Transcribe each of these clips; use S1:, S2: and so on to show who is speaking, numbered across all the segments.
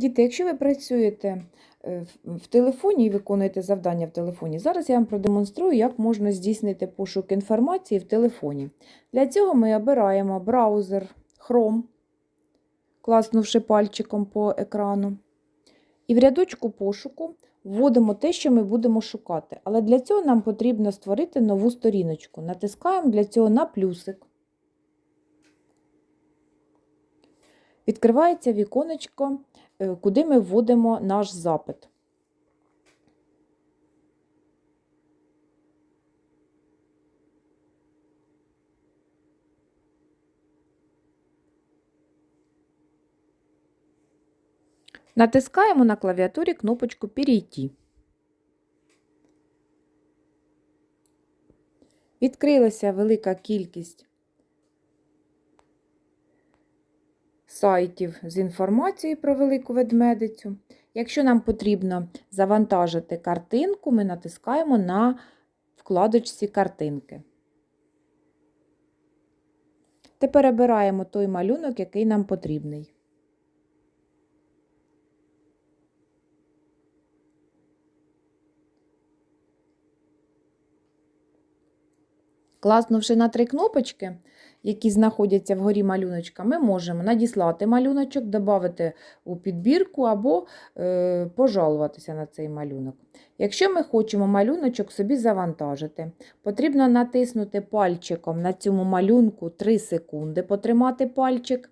S1: Діти, якщо ви працюєте е, в- в телефоні і виконуєте завдання в телефоні, зараз я вам продемонструю, як можна здійснити пошук інформації в телефоні. Для цього ми обираємо браузер Chrome, класнувши пальчиком по екрану. І в рядочку пошуку вводимо те, що ми будемо шукати. Але для цього нам потрібно створити нову сторіночку. Натискаємо для цього на плюсик. Відкривається віконечко, е, куди ми вводимо наш запит. Натискаємо на клавіатурі кнопочку Перейти. Відкрилася велика кількість сайтів з інформацією про велику ведмедицю. Якщо нам потрібно завантажити картинку, ми натискаємо на вкладочці картинки. Тепер обираємо той малюнок, який нам потрібний. Класнувши на три кнопочки, які знаходяться вгорі малюночка, ми можемо надіслати малюночок, додати у підбірку або е, пожалуватися на цей малюнок. Якщо ми хочемо малюночок собі завантажити, потрібно натиснути пальчиком на цьому малюнку 3 секунди, потримати пальчик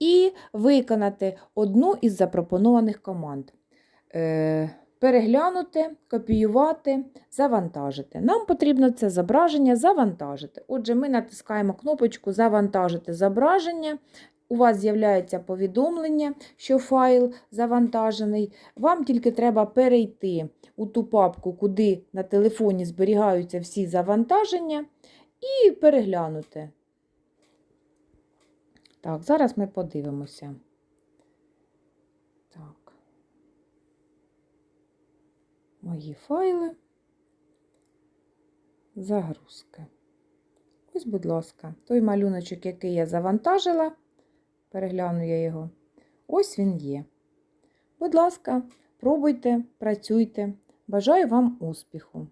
S1: і виконати одну із запропонованих команд. Е, переглянути, копіювати, завантажити. Нам потрібно це зображення завантажити. Отже, ми натискаємо кнопочку Завантажити зображення. У вас з'являється повідомлення, що файл завантажений. Вам тільки треба перейти у ту папку, куди на телефоні зберігаються всі завантаження, і переглянути. Так, зараз ми подивимося. Так. Мої файли. Загрузки. Ось, будь ласка, той малюночок, який я завантажила, перегляну я його. Ось він є. Будь ласка, пробуйте, працюйте. Бажаю вам успіху!